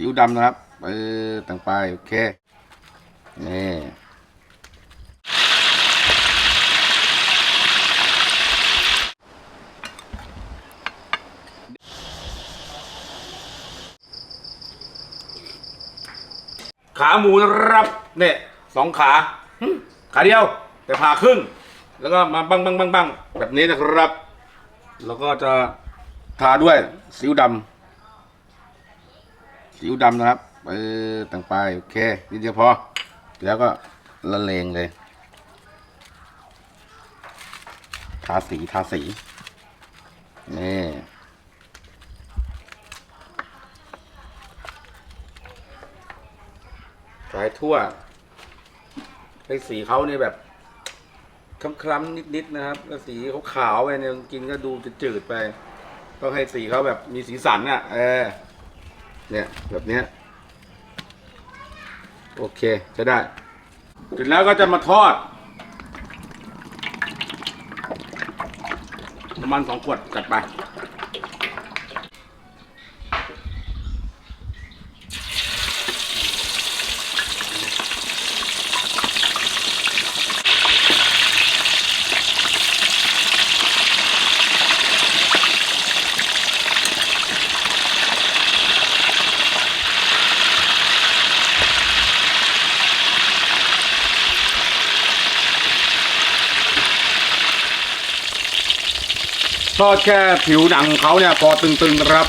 ซีอิ๊วดำนะครับเออต่างไปโอเคนี่ขาหมูนะครับเนี่ยสองขา ขาเดียว แต่ผ่าครึ่ง แล้วก็มาบังบังบังบังแบบนี้นะครับ แล้วก็จะทาด้วยซิวดำ ซีอิ๊วดำนะครับเออต่างไปโอเคนิดเดียวพอ แล้วก็ละเลงเลย ทาสีทาสีนี่สายทั่วให้สีเขาเนี่ยแบบคล้ำๆนิดๆนะครับแล้วสีเขาขาวไปเนี่ยกินก็ดูจืดๆไป ต้องให้สีเขาแบบมีสีสันอะ เออ เนี่ยแบบเนี้ยโอเคจะได้เสร็จแล้วก็จะมาทอดน้ำมันสองขวดจัดไป ทอดแค่ผิวหนังของเขาเนี่ยพอตึงๆนะครับ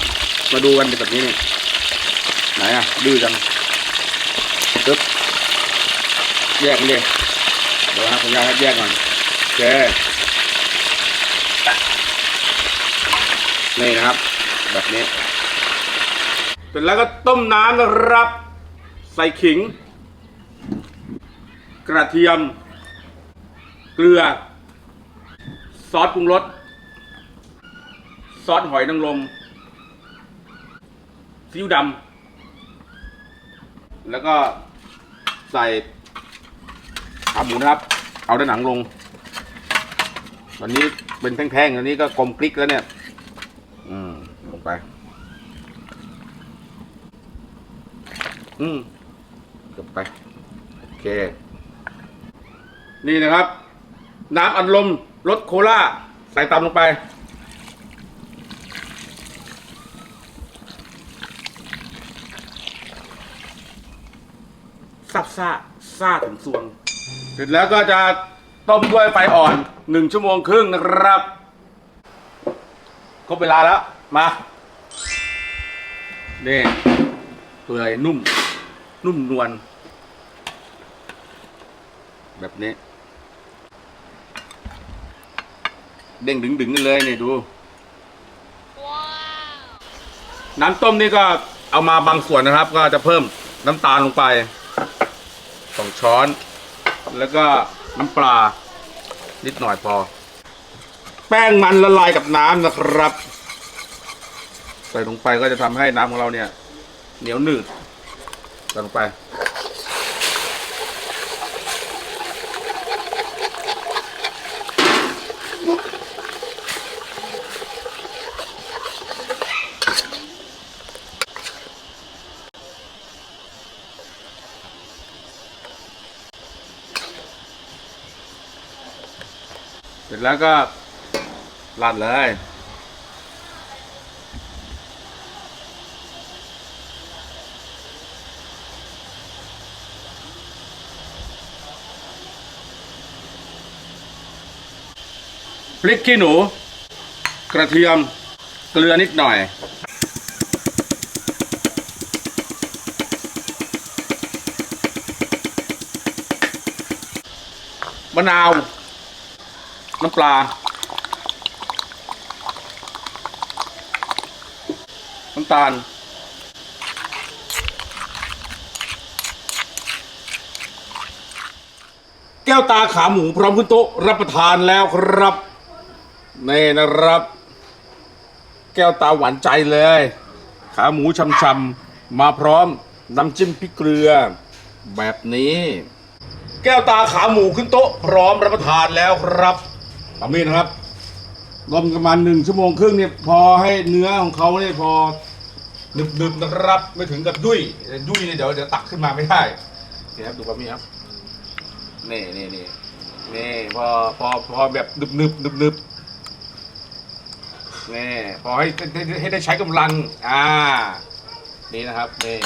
มาดูกันแบบนี้นี่ไหนอะดื้อจังปึ๊บแยกกันดิเดี๋ยวนะผมอยากให้แยกก่อนโอเคนี่นะครับ แบบนี้เสร็จแล้วก็ต้มน้ำนะครับ ใส่ขิง กระเทียม เกลือ ซอสปรุงรส ซอสหอยนางรมซีอิ๊วดำแล้วก็ใส่ขาหมูนะครับ เอาด้านหนังลง ตอนนี้เป็นแท่งๆตอนนี้ก็กลมกลิกแล้วเนี่ย อืมลงไป อืมจบไป โอเค นี่นะครับ น้ำอัดลมรสโคลาใส่ตามลงไป ซับซ่าซ่าถึงสวง เสร็จแล้วก็จะต้มด้วยไฟอ่อนหนึ่งชั่วโมงครึ่งนะครับ ครบเวลาแล้ว มานี่เปื่อยนุ่ม นุ่มนวลแบบนี้ เด้งดึงดึงๆกันเลยนี่ดู น้ำต้มนี่ก็เอามาบางส่วนนะครับ ก็จะเพิ่มน้ำตาลลงไปส องช้อน แล้วก็น้ำปลา นิดหน่อยพอ แป้งมันละลายกับน้ำนะครับ ใส่ลงไปก็จะทำให้น้ำของเราเนี่ย เหนียวหนืดใส่ลงไป ร็จแล้วก็ราดเลยพริกขี้หนู กระเทียม เกลือนิดหน่อย มะนาว น้ำปลา น้ำตาล แก้วตาขาหมูพร้อมขึ้นโต๊ะรับประทานแล้วครับนี่นะครับ แก้วตาหวานใจเลย ขาหมูช่ำๆมาพร้อมน้ำจิ้มพริกเกลือ แบบนี้ แก้วตาขาหมูขึ้นโต๊ะพร้อมรับประทานแล้วครับ ตามีนะครับต้มประมาณหนึ่งชั่วโมงครึ่งเนี่ยพอให้เนื้อของเขาเนี่ยพอหนึบหนึบๆนะครับ ไม่ถึงกับดุ้ยดุ้ยเนี่ยเดี๋ยวเดี๋ยวตักขึ้นมาไม่ได้นี่ครับดูบะหมี่ครับนี่นี่นี่นี่พอพอพอแบบหนึบหนึบหนึบหนึบนี่พอให้ให้ให้ได้ใช้กำลัง อ่า นี่นะครับนี่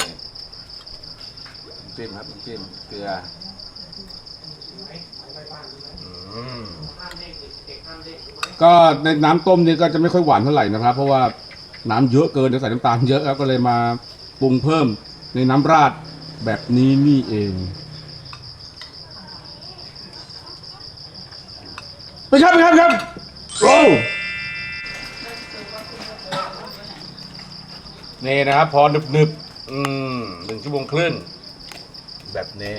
จิ้มครับจิ้มเกลืออืม ก็ในน้ำต้มนี่ก็จะไม่ค่อยหวานเท่าไหร่นะครับ เพราะว่าน้ำเยอะเกินเดี๋ยวใส่น้ำตาลเยอะครับก็เลยมาปรุงเพิ่มในน้ำราดแบบนี้นี่เอง ไปครับไปครับครับโอ้นี่นะครับ พอหนึบหนึบๆอืมหนึ่งชั่วโมงครึ่งแบบนี้